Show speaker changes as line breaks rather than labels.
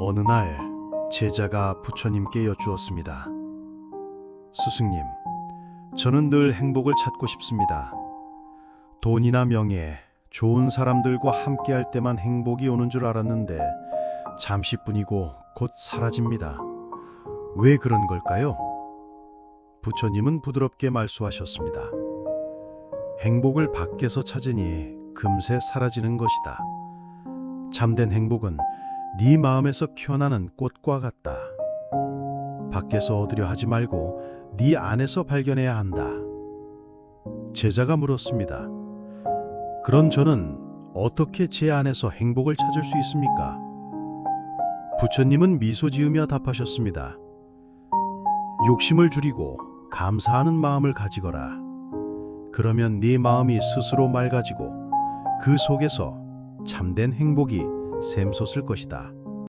어느 날 제자가 부처님께 여쭈었습니다. 스승님, 저는 늘 행복을 찾고 싶습니다. 돈이나 명예, 좋은 사람들과 함께할 때만 행복이 오는 줄 알았는데 잠시뿐이고 곧 사라집니다. 왜 그런 걸까요? 부처님은 부드럽게 말씀하셨습니다. 행복을 밖에서 찾으니 금세 사라지는 것이다. 참된 행복은 네 마음에서 피어나는 꽃과 같다. 밖에서 얻으려 하지 말고 네 안에서 발견해야 한다. 제자가 물었습니다. 그런 저는 어떻게 제 안에서 행복을 찾을 수 있습니까? 부처님은 미소 지으며 답하셨습니다. 욕심을 줄이고 감사하는 마음을 가지거라. 그러면 네 마음이 스스로 맑아지고 그 속에서 참된 행복이 샘솟을 것이다.